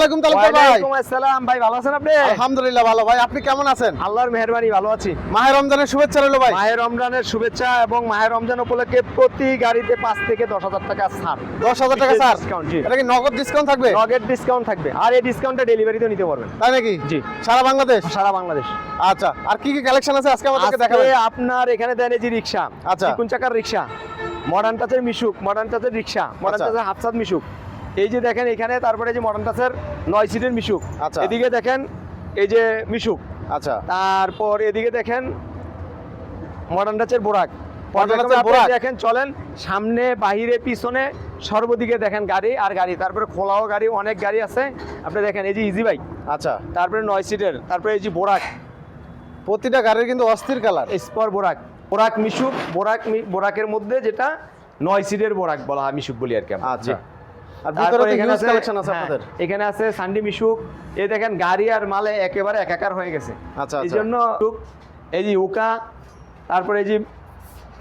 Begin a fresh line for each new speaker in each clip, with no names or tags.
ভাই।
ওয়ালাইকুম আসসালাম। ভাই ভালো আছেন আপনি?
আলহামদুলিল্লাহ ভালো। ভাই আপনি কেমন আছেন?
আল্লাহর মেহরবানি ভালো আছি।
মাহের রমজানের শুভেচ্ছা রইল ভাই।
মাহের রমজানের শুভেচ্ছা এবং মাহের রমজান উপলক্ষে প্রতি গাড়িতে পাঁচ থেকে দশ হাজার টাকা ছাড়।
দশ হাজার টাকা স্যার
ডিসকাউন্ট জি।
এটা কি নগদ ডিসকাউন্ট থাকবে?
লগের ডিসকাউন্ট থাকবে। আর এই ডিসকাউন্টে ডেলিভারিতে নিতে পারবেন।
তাই নাকি?
জি।
সারা বাংলাদেশ?
সারা বাংলাদেশ।
আচ্ছা আর কি কি কালেকশন আছে? আজকে আমাদেরকে দেখাবেন।
আপনার এখানে দেন এই যে রিক্সা।
আচ্ছা।
চিকুন চাকার রিক্সা। মডার্ন টাচের মিশুক মডার্ন টাচের রিক্সা মডার্ন। টাচের হাফসাদ মিশুক। এই যে দেখেন এখানে তারপরে এই যে মডার্ন টাচের নয় সিটের মিশুক।
আচ্ছা।
এদিকে দেখেন এই যে মিশুক।
আচ্ছা।
তারপর এদিকে দেখেন মডার্ন টাচের বোরাক। দেখেন চলেন সামনে বাহিরে পিছনে সর্বদিকে দেখেন গাড়ি আর গাড়ি। তারপরে খোলাও গাড়ি অনেক গাড়ি আছে। আপনি দেখেন এই যে ইজি বাইক
আচ্ছা।
তারপরে নয় সিটের তারপরে এই যে বোরাক।
প্রতিটা গাড়ির কিন্তু অস্থির কালার।
স্পর বোরাক। বোরাক মিশুক বোরাক বোরাকের মধ্যে যেটা নয় সিটের বোরাক বলা হয় মিশুক বলি আর কি।
আচ্ছা। আর ভিতরে তো
এখানে
হিউজ
আছে
কালেকশন আছে
হ্যাঁ,
আপনাদের।
এখানে আছে সান্ডি মিশুক এই দেখেন গাড়ি আর মালে একেবারে একাকার হয়ে গেছে।
আচ্ছা,
এই
আচ্ছা।
জন্য এই যে উকা তারপরে এই যে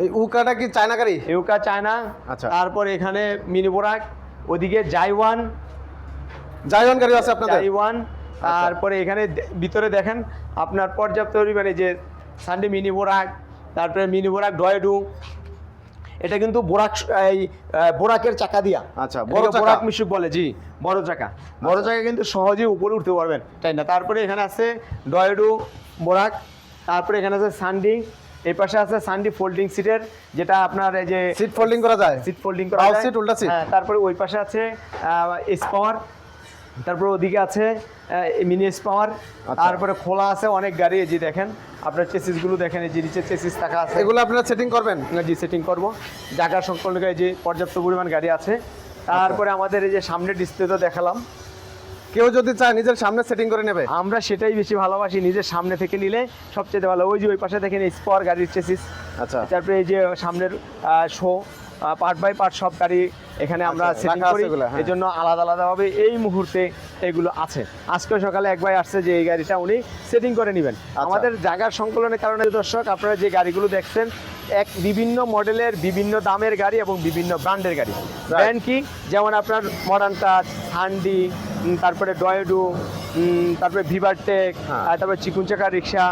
এই উকাটা কি চায়না গাড়ি?
ইউকা চায়না
আচ্ছা।
তারপর এখানে মিনি বোরাক ওদিকে জাইওয়ান
জাইওয়ান গাড়ি আছে আপনাদের?
জাইওয়ান তারপরে এখানে ভিতরে দেখেন আপনার পর্যাপ্ত পরিমাণে যে সানডে মিনি বোরাক তারপরে মিনি বোরাক ডয়েডু এটা কিন্তু বোরাক এই বোরাকের চাকা দিয়া
আচ্ছা, বড় চাকা।
বোরাক মিশুক বলে জি বড় চাকা বড় চাকা কিন্তু সহজেই উপরে উঠতে পারবেন তাই না তারপরে এখানে আছে ডয়েডু বোরাক তারপরে এখানে আছে সানডি এই পাশে আছে সানডি ফোল্ডিং সিটের যেটা আপনার এই যে
সিট ফোল্ডিং করা যায়
সিট ফোল্ডিং করা যায়।
seat, উল্টা seat?
হ্যাঁ তারপরে ওই পাশে আছে স্পাওয়ার তারপরে ওদিকে আছে মিনি স্পাওয়ার
আচ্ছা।
তারপরে খোলা আছে অনেক গাড়ি এই যে দেখেন আপনার চেসিসগুলো দেখেন এই যে নিচে চেসিস থাকা আছে।
এগুলো আপনারা সেটিং করবেন?
জি সেটিং করব। জায়গা সংকলন যে পর্যাপ্ত পরিমাণ গাড়ি আছে। তারপরে আমাদের এই যে সামনে ডিসপ্লে তো দেখালাম।
কেউ যদি চায় নিজের সামনে সেটিং করে নেবে।
আমরা সেটাই বেশি ভালোবাসি নিজের সামনে থেকে নিলে সবচেয়ে ভালো। ওই যে ওই পাশে দেখেন স্পর গাড়ির চেসিস
আচ্ছা।
তারপরে এই যে সামনের শো পার্ট বাই পার্ট সব গাড়ি এখানে আমরা
আচ্ছা,
সেটিং করি।
এগুলো, হ্যাঁ।
এই জন্য আলাদা আলাদাভাবে এই মুহূর্তে এগুলো আছে। আজকে সকালে এক ভাই আসছে যে এই গাড়িটা উনি সেটিং করে নেবেন।
আচ্ছা।
আমাদের জায়গার সংকলনের কারণে দর্শক আপনারা যে গাড়িগুলো দেখছেন এক বিভিন্ন মডেলের বিভিন্ন দামের গাড়ি এবং বিভিন্ন ব্র্যান্ডের গাড়ি। ব্র্যান্ড কি? যেমন আপনার মডার্ন টাচ হান্ডি তারপরে ডয়েডু তারপরে ভিভারটেক
হ্যাঁ।
তারপরে চিকুন চাকা রিক্সা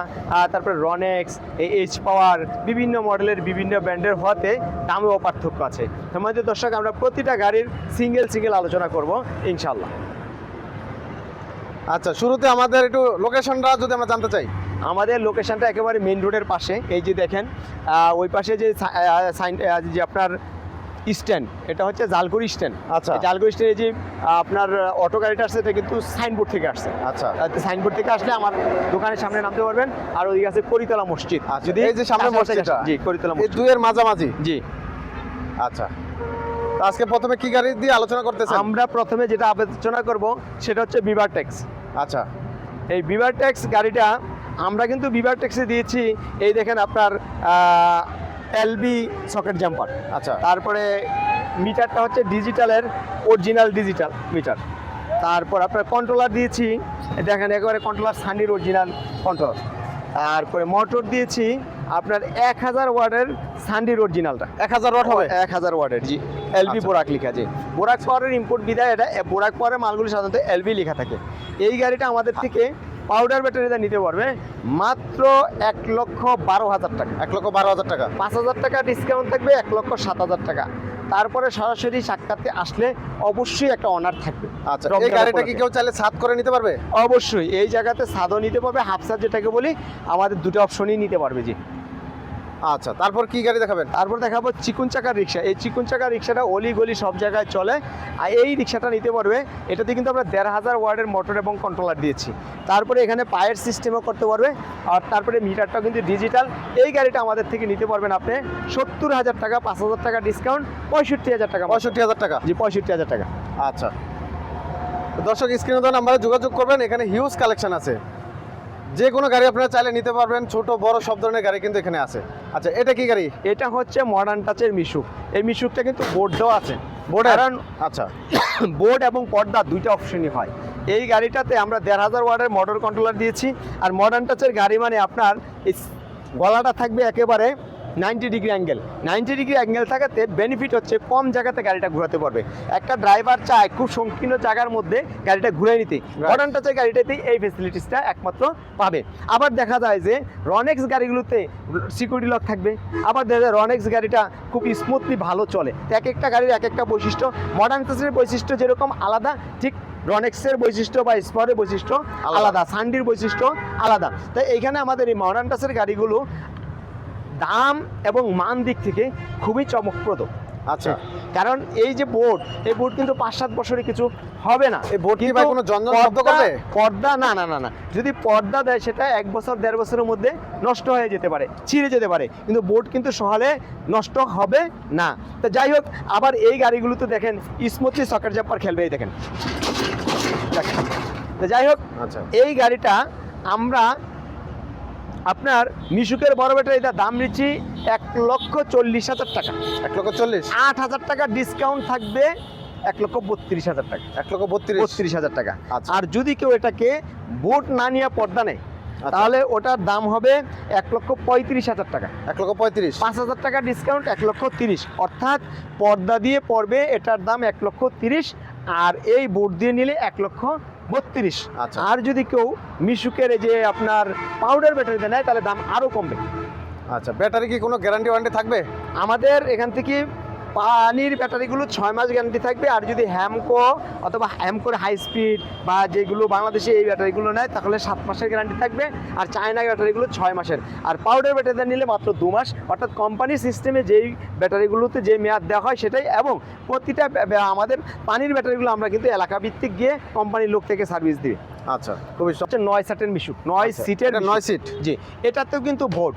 তারপরে রনেক্স এইচ পাওয়ার বিভিন্ন মডেলের বিভিন্ন ব্র্যান্ডের হওয়াতে দামেও পার্থক্য আছে। আমাদের দর্শক আমরা প্রতিটা গাড়ির সিঙ্গেল সিঙ্গেল আলোচনা করব ইনশাল্লাহ
আচ্ছা শুরুতে আমাদের একটু লোকেশনটা যদি আমরা জানতে চাই।
আমাদের লোকেশনটা একেবারে মেইন রোডের পাশে। এই যে দেখেন ওই পাশে যে সাইন যে আপনার স্ট্যান্ড এটা হচ্ছে জালগুড়ি স্ট্যান্ড।
আচ্ছা।
এই জালগুড়ি স্ট্যান্ডে যে আপনার অটো গাড়িটা আসছে এটা কিন্তু সাইনবোর্ড থেকে আসছে।
আচ্ছা।
সাইনবোর্ড থেকে আসলে আমার দোকানের সামনে নামতে পারবেন। আর ওইদিকে আছে করিতলা মসজিদ।
যদি এই যে সামনে মসজিদটা।
জি করিতলা মসজিদ।
দুইয়ের মাঝামাঝি।
জি।
আচ্ছা। তো আজকে প্রথমে কি গাড়ি দিয়ে আলোচনা করতেছেন?
আমরা প্রথমে যেটা আলোচনা করব সেটা হচ্ছে বিভার ট্যাক্স
আচ্ছা।
এই বিভার ট্যাক্স গাড়িটা আমরা কিন্তু বিভার ট্যাক্সে দিয়েছি। এই দেখেন আপনার এলবি সকেট জাম্পার।
আচ্ছা।
তারপরে মিটারটা হচ্ছে ডিজিটালের অরিজিনাল ডিজিটাল মিটার তারপর আপনার কন্ট্রোলার দিয়েছি দেখেন একেবারে কন্ট্রোলার সানির অরিজিনাল কন্ট্রোলার তারপরে মোটর দিয়েছি আপনার এক হাজার ওয়ার্ডের সান্ডির অরিজিনালটা
এক হাজার ওয়াট হবে?
এক হাজার ওয়ার্ডের জি। এলবি
আচ্ছা।
বোরাক লেখা জি। বোরাক পাওয়ারের ইম্পোর্ট বিদায় এটা বোরাক পাওয়ারের মালগুলি সাধারণত এলবি লেখা থাকে। এই গাড়িটা আমাদের থেকে পাউডার ব্যাটারিটা নিতে পারবে মাত্র এক লক্ষ বারো হাজার টাকা।
এক লক্ষ বারো হাজার টাকা।
পাঁচ হাজার টাকা ডিসকাউন্ট থাকবে এক লক্ষ সাত হাজার টাকা। তারপরে সরাসরি সাক্ষাতে আসলে অবশ্যই একটা অনার থাকবে।
আচ্ছা এই গাড়িটা কি কেউ চাইলে সাত করে নিতে পারবে?
অবশ্যই এই জায়গাতে সাদও নিতে পারবে হাফ সাদ যেটাকে বলি আমাদের দুটো অপশনই নিতে পারবে জি
আচ্ছা তারপর কি গাড়ি দেখাবেন?
তারপর দেখাবো চিকুন চাকার রিক্সা। এই চিকুন চাকার রিক্সাটা অলি গলি সব জায়গায় চলে। আর এই রিক্সাটা নিতে পারবে এটাতে কিন্তু আমরা দেড় হাজার ওয়ার্ডের মোটর এবং কন্ট্রোলার দিয়েছি। তারপরে এখানে পায়ের সিস্টেমও করতে পারবে আর তারপরে মিটারটাও কিন্তু ডিজিটাল এই গাড়িটা আমাদের থেকে নিতে পারবেন আপনি সত্তর হাজার টাকা পাঁচ হাজার টাকা ডিসকাউন্ট পঁয়ষট্টি হাজার টাকা
পঁয়ষট্টি হাজার টাকা?
জি পঁয়ষট্টি হাজার টাকা।
আচ্ছা। তো দর্শক স্ক্রিনে দেওয়া নাম্বারে যোগাযোগ করবেন এখানে হিউজ কালেকশন আছে। যে কোনো গাড়ি আপনারা চাইলে নিতে পারবেন ছোট বড় সব ধরনের গাড়ি কিন্তু এখানে আছে। আচ্ছা এটা কি গাড়ি?
এটা হচ্ছে মডার্ন টাচের মিশুক। এই মিশুকটা কিন্তু বোর্ডও আছে।
বোর্ড
কারণ
আচ্ছা।
বোর্ড এবং পর্দা দুইটা অপশনই হয়। এই গাড়িটাতে আমরা দেড় হাজার ওয়ার্ডের মোটর কন্ট্রোলার দিয়েছি। আর মডার্ন টাচের গাড়ি মানে আপনার গলাটা থাকবে একেবারে ninety degree angle. Ninety degree angle থাকাতে বেনিফিট হচ্ছে কম জায়গাতে গাড়িটা ঘোরাতে পারবে। একটা ড্রাইভার চায় খুব সংকীর্ণ জায়গার মধ্যে গাড়িটা ঘুরে নিতে। মডার্ন টাচের গাড়িটাতেই এই ফেসিলিটিসটা একমাত্র পাবে। আবার দেখা যায় যে রনেক্স গাড়িগুলোতে সিকিউরিটি লক থাকবে। আবার দেখা যায় রনেক্স গাড়িটা খুব স্মুথলি ভালো চলে। এক একটা গাড়ির এক একটা বৈশিষ্ট্য। মডার্ন টাচের বৈশিষ্ট্য যেরকম আলাদা ঠিক রনেক্সের বৈশিষ্ট্য বা স্পরের বৈশিষ্ট্য
আলাদা।
আলাদা। সানডির বৈশিষ্ট্য আলাদা। তাই এইখানে আমাদের এই মডার্ন টাচের গাড়িগুলো দাম এবং মান দিক থেকে খুবই চমকপ্রদ।
আচ্ছা।
কারণ এই যে বোর্ড এই বোর্ড কিন্তু পাঁচ সাত বছরে কিছু হবে না।
এই বোর্ড
কিন্তু
কোনো করবে?
পর্দা না না না না। যদি পর্দা দেয় সেটা এক বছর দেড় বছরের মধ্যে নষ্ট হয়ে যেতে পারে ছিঁড়ে যেতে পারে। কিন্তু বোর্ড কিন্তু সহলে নষ্ট হবে না। তো যাই হোক আবার এই গাড়িগুলোতে দেখেন স্মুথলি সকেট জাম্পার খেলবে এই দেখেন। দেখেন। তো যাই হোক
আচ্ছা।
এই গাড়িটা আমরা আপনার মিশুকের বড় ব্যাটারিটা দাম নিচ্ছি এক লক্ষ চল্লিশ হাজার টাকা।
এক লক্ষ চল্লিশ?
আট হাজার টাকা ডিসকাউন্ট থাকবে এক লক্ষ বত্রিশ হাজার টাকা।
এক লক্ষ বত্রিশ?
বত্রিশ হাজার টাকা।
আচ্ছা।
আর যদি কেউ এটাকে বোট না নিয়ে পর্দা নেয়
আচ্ছা।
তাহলে ওটার দাম হবে এক লক্ষ পঁয়ত্রিশ হাজার টাকা।
এক লক্ষ পঁয়ত্রিশ?
পাঁচ হাজার টাকা ডিসকাউন্ট এক লক্ষ তিরিশ। অর্থাৎ পর্দা দিয়ে পড়বে এটার দাম এক লক্ষ তিরিশ আর এই বোর্ড দিয়ে নিলে এক লক্ষ বত্রিশ।
আচ্ছা।
আর যদি কেউ মিশুকের এই যে আপনার পাউডার ব্যাটারিতে নেয় তাহলে দাম আরও কমবে।
আচ্ছা ব্যাটারি কি কোনো গ্যারান্টি ওয়ারেন্টি থাকবে?
আমাদের এখান থেকে পানির ব্যাটারিগুলো ছয় মাস গ্যারান্টি থাকবে। আর যদি হ্যামকো অথবা হ্যামকোর হাই স্পিড বা যেগুলো বাংলাদেশে এই ব্যাটারিগুলো নেয় তাহলে সাত মাসের গ্যারান্টি থাকবে। আর চায়না ব্যাটারিগুলো ছয় মাসের। আর পাউডার ব্যাটারিটা নিলে মাত্র দু মাস। অর্থাৎ কোম্পানির সিস্টেমে যেই ব্যাটারিগুলোতে যে মেয়াদ দেওয়া হয় সেটাই। এবং প্রতিটা আমাদের পানির ব্যাটারিগুলো আমরা কিন্তু এলাকা ভিত্তিক গিয়ে কোম্পানির লোক থেকে সার্ভিস দিই।
আচ্ছা খুবই সব-
হচ্ছে নয় সিটের মিশুক নয় সিটের
নয় সিট
জি এটাতেও কিন্তু ভোট।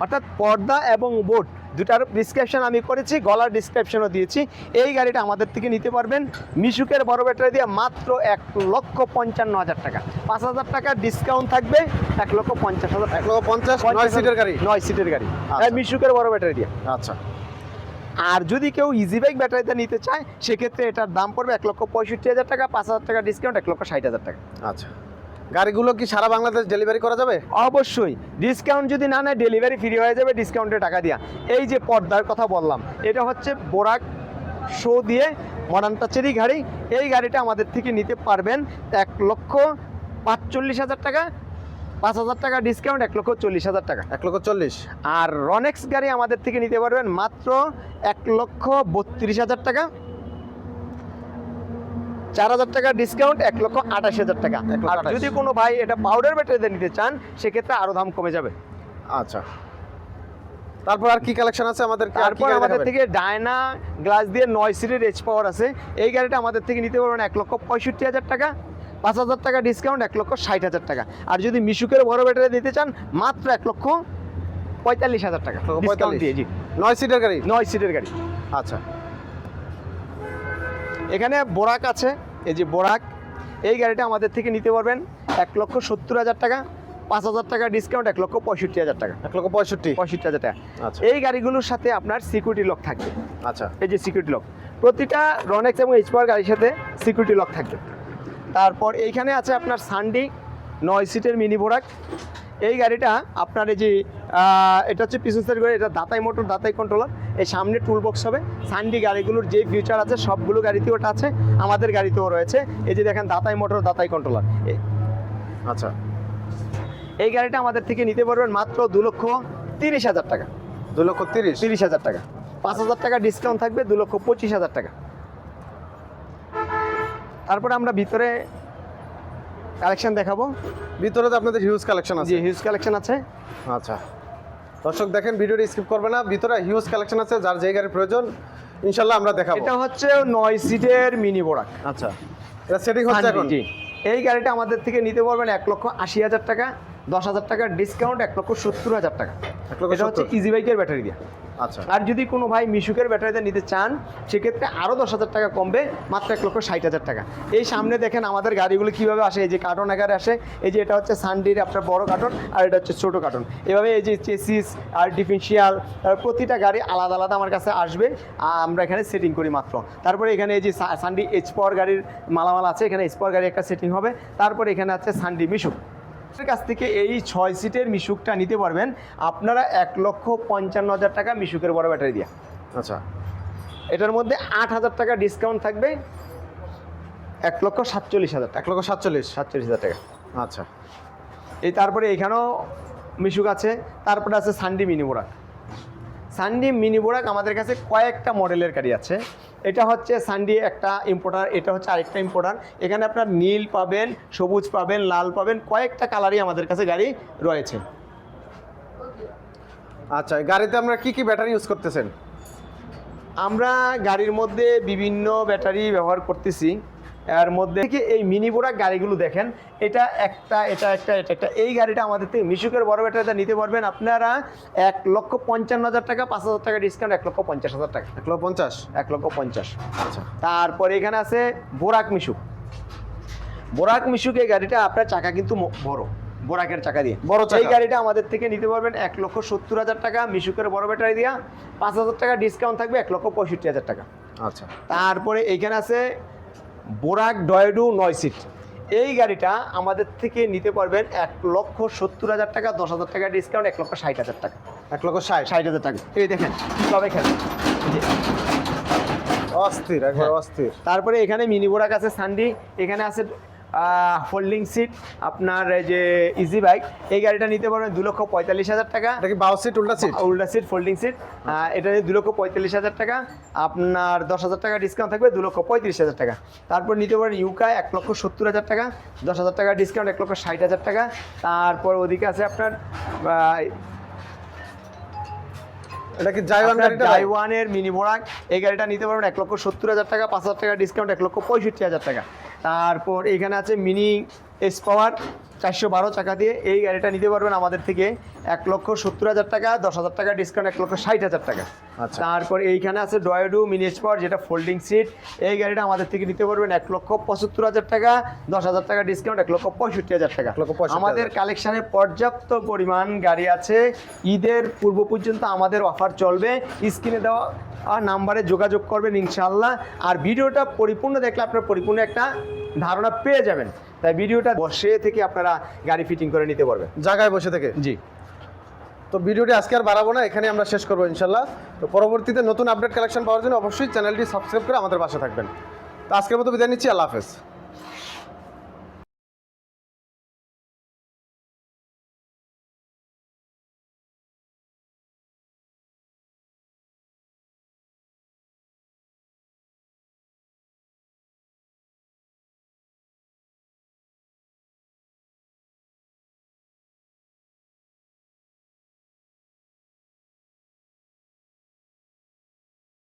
অর্থাৎ পর্দা এবং বোর্ড দুটার ডিসক্রিপশন আমি করেছি গলার ডিসক্রিপশনও দিয়েছি। এই গাড়িটা আমাদের থেকে নিতে পারবেন। মিশুকের বড় ব্যাটারি দিয়ে মাত্র এক লক্ষ পঞ্চান্ন হাজার টাকা। পাঁচ হাজার টাকা ডিসকাউন্ট থাকবে এক লক্ষ পঞ্চাশ হাজার
এক লক্ষ পঞ্চাশ নয় সিটের গাড়ি?
নয় সিটের গাড়ি।
আচ্ছা।
মিশুকের বড় ব্যাটারি দিয়ে।
আচ্ছা।
আর যদি কেউ ইজি বাইক ব্যাটারিতে নিতে চায় সেক্ষেত্রে এটার দাম পড়বে এক লক্ষ পঁয়ষট্টি হাজার টাকা পাঁচ হাজার টাকা ডিসকাউন্ট এক লক্ষ ষাট হাজার টাকা।
আচ্ছা। গাড়িগুলো কি সারা বাংলাদেশ ডেলিভারি করা যাবে?
অবশ্যই। ডিসকাউন্ট যদি না নেয় ডেলিভারি ফ্রি হয়ে যাবে ডিসকাউন্টের টাকা দিয়া। এই যে পর্দার কথা বললাম এটা হচ্ছে বোরাক শো দিয়ে মডার্ন টাচেরই গাড়ি। এই গাড়িটা আমাদের থেকে নিতে পারবেন এক লক্ষ পাঁচচল্লিশ হাজার টাকা পাঁচ হাজার টাকা ডিসকাউন্ট এক লক্ষ চল্লিশ হাজার টাকা।
এক লক্ষ চল্লিশ।
আর রনেক্স গাড়ি আমাদের থেকে নিতে পারবেন মাত্র এক লক্ষ বত্রিশ হাজার টাকা। চার হাজার টাকা ডিসকাউন্ট এক লক্ষ আঠাশ হাজার টাকা। আর যদি কোনো ভাই এটা পাউডার ব্যাটারিতে নিতে চান সেক্ষেত্রে আরও দাম কমে যাবে।
আচ্ছা। তারপর আর কি কালেকশন আছে আমাদের?
তারপর আমাদের থেকে ডায়না গ্লাস দিয়ে নয় সিটের এইচ পাওয়ার আছে। এই গাড়িটা আমাদের থেকে নিতে পারবেন এক লক্ষ পঁয়ষট্টি হাজার টাকা পাঁচ হাজার টাকা ডিসকাউন্ট এক লক্ষ ষাট হাজার টাকা। আর যদি মিশুকের বড় ব্যাটারি দিতে চান মাত্র এক লক্ষ পঁয়তাল্লিশ হাজার টাকা।
পঁয়তাল্লিশ।
দিয়ে জি।
নয় সিটের গাড়ি?
নয় সিটের গাড়ি।
আচ্ছা।
এখানে বোরাক আছে এই যে বোরাক এই গাড়িটা আমাদের থেকে নিতে পারবেন এক লক্ষ সত্তর হাজার টাকা পাঁচ হাজার টাকা ডিসকাউন্ট এক লক্ষ পঁয়ষট্টি হাজার টাকা।
এক লক্ষ পঁয়ষট্টি?
পঁয়ষট্টি হাজার টাকা।
আচ্ছা।
এই গাড়িগুলোর সাথে আপনার সিকিউরিটি লক থাকবে।
আচ্ছা।
এই যে সিকিউরিটি লক প্রতিটা রনেক্স এবং এইচ পাওয়ার গাড়ির সাথে সিকিউরিটি লক থাকবে। তারপর এইখানে আছে আপনার সানডি নয় সিটের মিনি বোরাক। এই গাড়িটা আপনার এই যে এটা হচ্ছে পিছন সাইড গাড়ি এটা দাতাই মোটর দাতাই কন্ট্রোলার এই সামনে টুল বক্স হবে। সানডি গাড়িগুলোর যে ফিউচার আছে সবগুলো গাড়িতে ওটা আছে আমাদের গাড়িতেও রয়েছে। এই যে দেখেন দাতাই মোটর দাতাই কন্ট্রোলার
আচ্ছা।
এই গাড়িটা আমাদের থেকে নিতে পারবেন মাত্র দু লক্ষ তিরিশ হাজার টাকা।
দু লক্ষ তিরিশ?
তিরিশ হাজার টাকা। পাঁচ হাজার টাকা ডিসকাউন্ট থাকবে দু লক্ষ পঁচিশ হাজার টাকা। তারপরে আমরা ভিতরে কালেকশন দেখাবো।
ভিতরে তো আপনাদের হিউজ কালেকশন আছে।
হিউজ কালেকশন আছে।
আচ্ছা। দর্শক দেখেন ভিডিওটি স্কিপ করবে না। ভিতরে হিউজ কালেকশন আছে যার যে গাড়ির প্রয়োজন ইনশাল্লাহ আমরা দেখাবো।
এটা হচ্ছে নয় সিটের মিনি বোরাক
আচ্ছা। এটা সেটিং হচ্ছে এখন।
জি। এই গাড়িটা আমাদের থেকে নিতে পারবেন এক লক্ষ আশি হাজার টাকা। দশ হাজার টাকার ডিসকাউন্ট এক লক্ষ সত্তর হাজার টাকা।
এক লক্ষ
এটা হচ্ছে ইজি বাইকের ব্যাটারি দিয়ে।
আচ্ছা।
আর যদি কোনো ভাই মিশুকের ব্যাটারিতে নিতে চান সেক্ষেত্রে আরও দশ হাজার টাকা কমবে মাত্র এক লক্ষ ষাট হাজার টাকা। এই সামনে দেখেন আমাদের গাড়িগুলো কীভাবে আসে এই যে কার্টন আকারে আসে এই যে এটা হচ্ছে সানডির আপনার বড় কার্টন আর এটা হচ্ছে ছোটো কার্টন এভাবে এই যে চেসিস আর ডিফেন্সিয়াল প্রতিটা গাড়ি আলাদা আলাদা আমার কাছে আসবে আর আমরা এখানে সেটিং করি মাত্র। তারপরে এখানে এই যে সানডি এইচ পাওয়ার গাড়ির মালামাল আছে এখানে এইচ পাওয়ার গাড়ি একটা সেটিং হবে। তারপরে এখানে আছে সানডি মিশুক কাছ থেকে এই ছয় সিটের মিশুকটা নিতে পারবেন। আপনারা এক লক্ষ পঞ্চান্ন হাজার টাকা মিশুকের বড় ব্যাটারি দিয়ে।
আচ্ছা।
এটার মধ্যে আট হাজার টাকা ডিসকাউন্ট থাকবে। এক লক্ষ সাতচল্লিশ হাজার
এক লক্ষ সাতচল্লিশ।
সাতচল্লিশ হাজার টাকা।
আচ্ছা।
এই তারপরে এখানেও মিশুক আছে। তারপরে আছে সানডি মিনি বোরাক। সানডি মিনি বোরাক আমাদের কাছে কয়েকটা মডেলের গাড়ি আছে। এটা হচ্ছে সানডি একটা ইম্পোর্টার এটা হচ্ছে আরেকটা ইম্পোর্টার এখানে আপনার নীল পাবেন সবুজ পাবেন লাল পাবেন কয়েকটা কালারই আমাদের কাছে গাড়ি রয়েছে।
আচ্ছা গাড়িতে আমরা কি কি ব্যাটারি ইউজ করতেছেন?
আমরা গাড়ির মধ্যে বিভিন্ন ব্যাটারি ব্যবহার করতেছি। এর মধ্যে থেকে এই মিনি বোরাক গাড়িগুলো দেখেন। এটা একটা এটা একটা এটা একটা। এই গাড়িটা আমাদের থেকে মিশুকের বড় ব্যাটারিটা নিতে পারবেন। আপনারা এক লক্ষ পঞ্চান্ন হাজার টাকা পাঁচ হাজার টাকা ডিসকাউন্ট এক লক্ষ পঞ্চাশ হাজার টাকা।
এক লক্ষ পঞ্চাশ?
এক লক্ষ পঞ্চাশ।
আচ্ছা।
তারপরে এখানে আছে বোরাক মিশুক। বোরাক মিশুক এই গাড়িটা আপনার চাকা কিন্তু বড়। বোরাকের চাকা দিয়ে।
বড়।
এই গাড়িটা আমাদের থেকে নিতে পারবেন এক লক্ষ সত্তর হাজার টাকা মিশুকের বড় ব্যাটারি দিয়া। পাঁচ হাজার টাকা ডিসকাউন্ট থাকবে এক লক্ষ পঁয়ষট্টি হাজার টাকা।
আচ্ছা।
তারপরে এইখানে আছে বোরাক ডয়েডু নয় সিট। এই গাড়িটা আমাদের থেকে নিতে পারবেন এক লক্ষ সত্তর হাজার টাকা দশ হাজার টাকা ডিসকাউন্ট এক লক্ষ ষাট হাজার টাকা।
এক লক্ষ ষাট
ষাট হাজার টাকা। এই দেখেন সবাই খেলেন?
অস্থির একবার। অস্থির।
তারপরে এখানে মিনি বোরাক আছে সান্ডি এখানে আছে ফোল্ডিং সিট আপনার এই যে ইজি বাইক এই গাড়িটা নিতে পারবেন দু লক্ষ পঁয়তাল্লিশ হাজার টাকা।
এটা কি বাউ সিট উল্টা সিট
উল্টা সিট ফোল্ডিং সিট এটা দু লক্ষ পঁয়তাল্লিশ হাজার টাকা আপনার দশ হাজার টাকা ডিসকাউন্ট থাকবে দু লক্ষ পঁয়ত্রিশ হাজার টাকা। তারপর নিতে পারেন ইউকা এক লক্ষ সত্তর হাজার টাকা দশ হাজার টাকা ডিসকাউন্ট এক লক্ষ ষাট হাজার টাকা। তারপর ওদিকে আছে আপনার
এটা কি জাইওয়ান গাড়িটা? ভাই?
জাইওয়ানের মিনি বোরাক এই গাড়িটা নিতে পারবেন এক লক্ষ সত্তর হাজার টাকা পাঁচ হাজার টাকা ডিসকাউন্ট এক লক্ষ পঁয়ষট্টি হাজার টাকা। তারপর এখানে আছে মিনি এস পাওয়ার চারশো বারো চাকা দিয়ে এই গাড়িটা নিতে পারবেন আমাদের থেকে এক লক্ষ সত্তর হাজার টাকা দশ হাজার টাকা ডিসকাউন্ট এক লক্ষ ষাট হাজার টাকা।
আচ্ছা।
তারপর এইখানে আছে ডয়েডু মিনি এস পাওয়ার যেটা ফোল্ডিং সিট এই গাড়িটা আমাদের থেকে নিতে পারবেন এক লক্ষ পঁচাত্তর হাজার টাকা দশ হাজার টাকা ডিসকাউন্ট এক লক্ষ পঁয়ষট্টি হাজার টাকা। আমাদের। কালেকশানে পর্যাপ্ত পরিমাণ গাড়ি আছে। ঈদের পূর্ব পর্যন্ত আমাদের অফার চলবে। স্ক্রিনে দেওয়া আর নাম্বারে যোগাযোগ করবেন ইনশাল্লাহ আর ভিডিওটা পরিপূর্ণ দেখলে আপনার পরিপূর্ণ একটা ধারণা পেয়ে যাবেন। তাই ভিডিওটা বসে থেকে আপনারা গাড়ি ফিটিং করে নিতে পারবেন।
জায়গায় বসে থেকে?
জি।
তো ভিডিওটি আজকে আর বাড়াবো না এখানে আমরা শেষ করব ইনশাল্লাহ। তো পরবর্তীতে নতুন আপডেট কালেকশন পাওয়ার জন্য অবশ্যই চ্যানেলটি সাবস্ক্রাইব করে আমাদের পাশে থাকবেন। তো আজকের মতো বিদায় নিচ্ছি আল্লাহ হাফেজ।